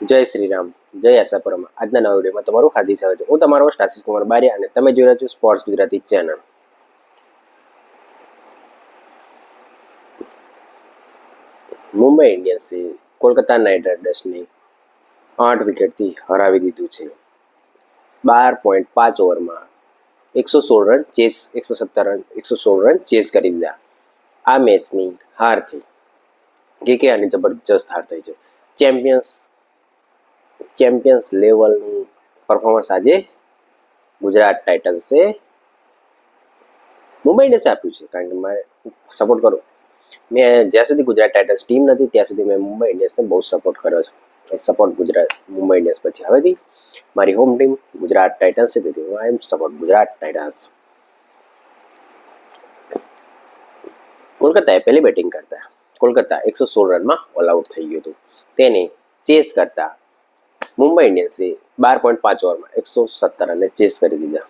જય શ્રી રામ જય આશાપુરમાં આજના નવા વિડીયોમાં તમારું હાર્દિક સ્વાગત છે. હું તમારો હોસ્ટ આશીષ કુમાર બારિયા અને તમે જોઈ રહ્યા છો સ્પોર્ટ્સ ગુજરાતી ચેનલ મુંબઈ ઇન્ડિયન્સે કોલકાતા નાઇટ રાઇડર્સને આઠ વિકેટથી હરાવી દીધું છે. બાર પોઈન્ટ પાંચ ઓવરમાં એકસો સોળ રન ચેસ એકસો સત્તર રન, એકસો સોળ રન ચેસ કરી દીધા. આ મેચની હારથી કે અને જબરજસ્ત હાર થઈ છે. ચેમ્પિયન્સ ચેમ્પિયન્સ લેવલનું પરફોર્મન્સ આજે ગુજરાત ટાઇટન્સે મુંબઈ ઇન્ડિયન્સે આપ્યું છે. કારણ કે મારે સપોર્ટ કરું. મેં જ્યાં સુધી ગુજરાત ટાઇટન્સ ટીમ નથી, ત્યાં સુધી મેં મુંબઈ ઇન્ડિયન્સને બહુ સપોર્ટ કર્યો છે. સપોર્ટ ગુજરાત, મુંબઈ ઇન્ડિયન્સ પછી. હવેથી મારી હોમ ટીમ ગુજરાત ટાઇટન્સ છે. તેથી હું I am support Gujarat Titans કોલકાતાએ પહેલી બેટિંગ કરતા. કોલકાતા એકસો સોળ રનમાં ઓલ આઉટ થઈ ગયું હતું. તેને ચેસ કરતા મુંબઈ ઇન્ડિયન્સે બાર પોઈન્ટ પાંચ ઓવરમાં એકસો સત્તર રને ચેસ કરી દીધા.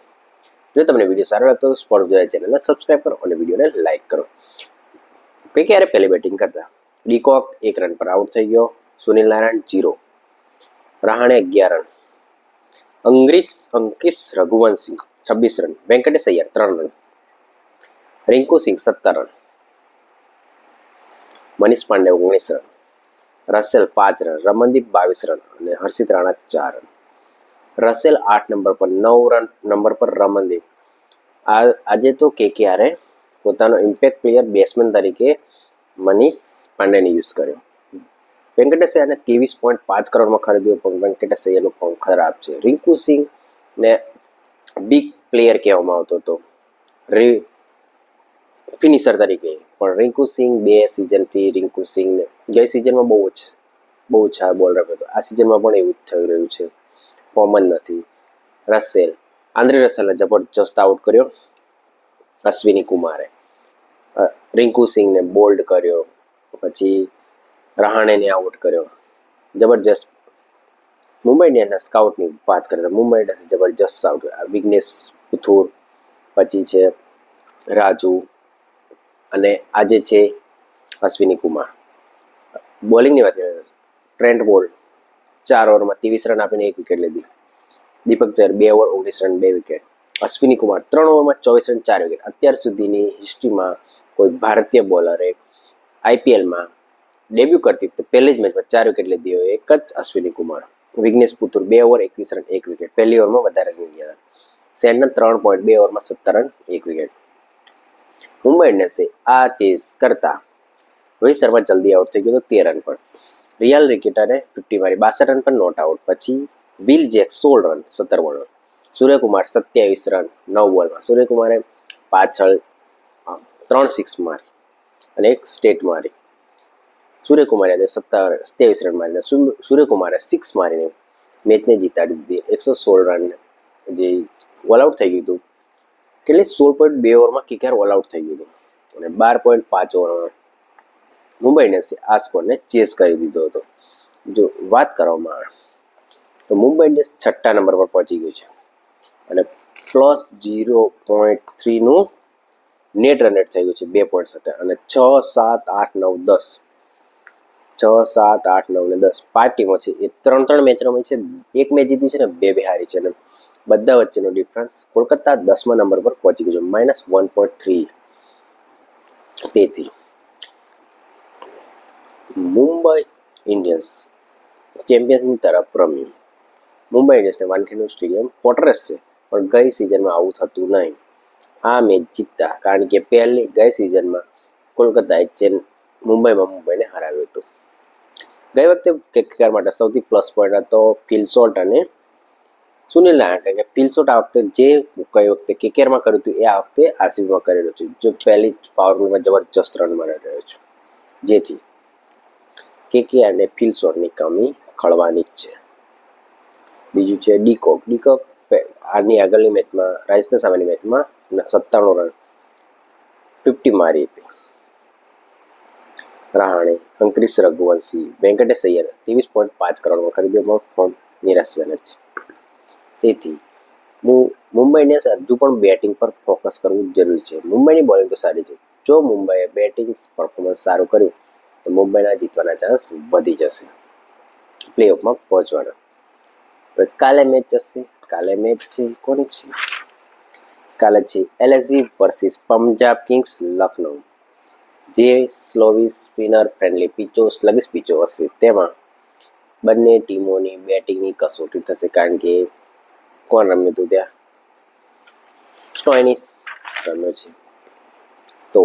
જો તમને વીડિયો સારો લાગતો તો સ્પોર્ટ જોયા ચેનલને સબસ્ક્રાઈબ કરો અને વિડીયોને લાઇક કરો. કઈ ક્યારે પહેલી બેટિંગ કરતા? ડીકોક એક રન પર આઉટ થઈ ગયો. સુનિલ નારાયણ જીરો રહાણે અગિયાર રન અંગ્રીશ અંકિશ રઘુવંશી છવ્વીસ રન વેંકટેશ અય્યર ત્રણ રન રિંકુ સિંહ સત્તર રન મનીષ પાંડે ઓગણીસ રન રસેલ પાંચ રન, રમનદીપ બાવીસ રન અને હર્ષિત રાણા ચાર રન. રસેલ આઠ નંબર પર, નવ રન નંબર પર રમનદીપ. આ આજે તો કેકેઆરે પોતાનો ઇમ્પેક્ટ પ્લેયર બેટ્સમેન તરીકે મનીષ પાંડેને યુઝ કર્યો. વેંકટેશ અને ત્રેવીસ પોઈન્ટ પાંચ કરોડમાં ખરીદ્યો, પણ વેંકટેશ એનો ખરાબ છે. રિંકુ સિંહ ને બિગ પ્લેયર કહેવામાં આવતો હતો. ફિનિશર તરીકે. પણ રિંકુ સિંહ બે સિઝનથી રિંકુ સિંહ ગઈ સિઝનમાં બહુ જ બહુ ઓછા બોલ રમ્યો હતો. આ સિઝનમાં પણ એવું જ થઈ રહ્યું છે. જ નથી. રસેલ આંદ્રે રસેલને જબરજસ્ત આઉટ કર્યો. અશ્વિની કુમારે. રિંકુ સિંહને બોલ્ડ કર્યો. પછી રહાણેને આઉટ કર્યો. જબરજસ્ત મુંબઈ ઇન્ડિયન્સના સ્કાઉટની વાત કરીએ તો મુંબઈ ઇન્ડિયન્સ જબરજસ્ત આઉટ વિઘ્નેશ પુથુર, પછી છે રાજુ અને આજે છે અશ્વિની કુમાર. બોલિંગની વાત કરીએ ટ્રેન્ટ બોલ્ટ ચાર ઓવરમાં ત્રેવીસ રન આપીને એક વિકેટ લીધી. દીપક ચર બે ઓવર, ઓગણીસ રન, બે વિકેટ. અશ્વિની કુમાર ત્રણ ઓવરમાં ચોવીસ રન, ચાર વિકેટ. અત્યાર સુધીની હિસ્ટ્રીમાં કોઈ ભારતીય બોલરે આઈપીએલમાં ડેબ્યુ કરતી વખતે પહેલી જ મેચમાં ચાર વિકેટ લીધી હોય એક જ અશ્વિની કુમાર. વિઘ્નેશ પુતુર બે ઓવર, એકવીસ રન, એક વિકેટ. પહેલી ઓવરમાં વધારે રન ગયા સેન્ડન ત્રણ પોઈન્ટ બે ઓવરમાં સત્તર રન, એક વિકેટ. મુંબઈ ઇન્ડિયન્સે આ ચેસ કરતા. રોહિત શર્મા જલ્દી આઉટ થઈ ગયો તો તેર રન પર. રિયાલ ક્રિકેટરે ફિફ્ટી મારી બાસઠ રન પર નોટ આઉટ પછી વિલ જેક સોળ રન સત્તર બોલ સૂર્યકુમાર સત્યાવીસ રન નવ બોલમાં સૂર્યકુમારે પાછળ ત્રણ સિક્સ મારી અને એક સ્ટેટ મારી. સૂર્યકુમારે આજે સત્તાવન, સત્યાવીસ રન મારીને સૂર્યકુમારે સિક્સ મારીને મેચને જીતાડી દીધી. એકસો સોળ રન જે ઓલ આઉટ થઈ ગયું હતું. કેટલી? સોળ પોઈન્ટ બે ઓવરમાં કિકેર ઓલ આઉટ થઈ ગયું અને બાર પોઈન્ટ પાંચ ઓવરમાં મુંબઈ ઇન્ડિયન્સે આ સ્કોરને ચેસ કરી દીધો હતો. જો વાત કરવામાં આવે, તો મુંબઈ ઇન્ડિયન્સ છઠ્ઠા નંબર પર પહોંચી ગયું છે. અને પ્લસ જીરો પોઈન્ટ થ્રીનું નેટ રન રેટ થઈ ગયું છે, બે પોઈન્ટ સાથે. અને છ, સાત, આઠ, નવ, દસ. છ, સાત, આઠ, નવ ને દસ. પાંચ ટીમો છે. એ ત્રણ ત્રણ મેચ રમી છે. એક મેચ જીતી છે ને બે બે હારી છે. અને બધા વચ્ચેનો ડિફરન્સ કોલકાતા દસમા નંબર પર પહોંચી ગયો માઇનસ વન પોઈન્ટ થ્રી તેથી મુંબઈ ઇન્ડિયન્સ ચેમ્પિયન્સની તરફ રમ્યું. મુંબઈ ઇન્ડિયન્સને વાનખેડનું સ્ટેડિયમ ફોર્ટ્રેસ છે, પણ ગઈ સિઝનમાં આવું થતું નહીં. આ મેચ જીતતા, કારણ કે પહેલી ગઈ સિઝનમાં કોલકાતાએ ચેન મુંબઈમાં મુંબઈને હરાવ્યું હતું. ગઈ વખતે કેકેઆર માટે સૌથી પ્લસ પોઈન્ટ હતો ફિલ શોટ અને સુનિલ નારાયણ કે પિલસોટ આ વખતે જે કઈ વખતે કેકેઆરમાં કર્યું હતું એ આ વખતે આરસીબીમાં કરેલું છે. જો પહેલી પાવરપ્લેમાં જબરજસ્ત રન મારી રહ્યો છે. જેથી કેકેઆર અને ફિલ શોટની કમી ખળવાની જ છે. બીજું છે ડીકોક ડીકોક આની આગળની મેચમાં રાજસ્થાન સામેની મેચમાં સત્તાણું રન ફિફ્ટી મારી હતી. રહાણે અંકરીશ રઘુવંશી, વેંકટેશ અય્યર ત્રેવીસ પોઈન્ટ પાંચ કરોડમાં ખરીદ્યો પણ નિરાશાજનક છે. તેથી મુંબઈને હજુ પણ બેટિંગ પર ફોકસ કરવું જરૂરી છે. મુંબઈની બોલિંગ તો સારી છે. જો મુંબઈએ બેટિંગ પરફોર્મન્સ સારું કર્યું, તો મુંબઈના જીતવાના ચાન્સ વધી જશે. પ્લે ઓફમાં પહોંચવાના. હવે કાલે મેચ હશે. કાલે મેચ છે કોની છે? કાલે છે LSG versus Punjab Kings Lucknow. જે સ્લોવી સ્પિનર ફ્રેન્ડલી પીચો સ્લગિશ પીચો હશે. તેમાં બંને ટીમોની બેટિંગની કસોટી થશે કારણ કે કોણ રમ્યું હતું ત્યાં? સ્ટોઇનિસ રમ્યો છે. તો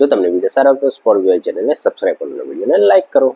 જો તમને વીડિયો સારો લાગતો સ્પોર્ટ વીડિયો ચેનલને સબસ્ક્રાઈબ કરો વિડીયોને લાઈક કરો.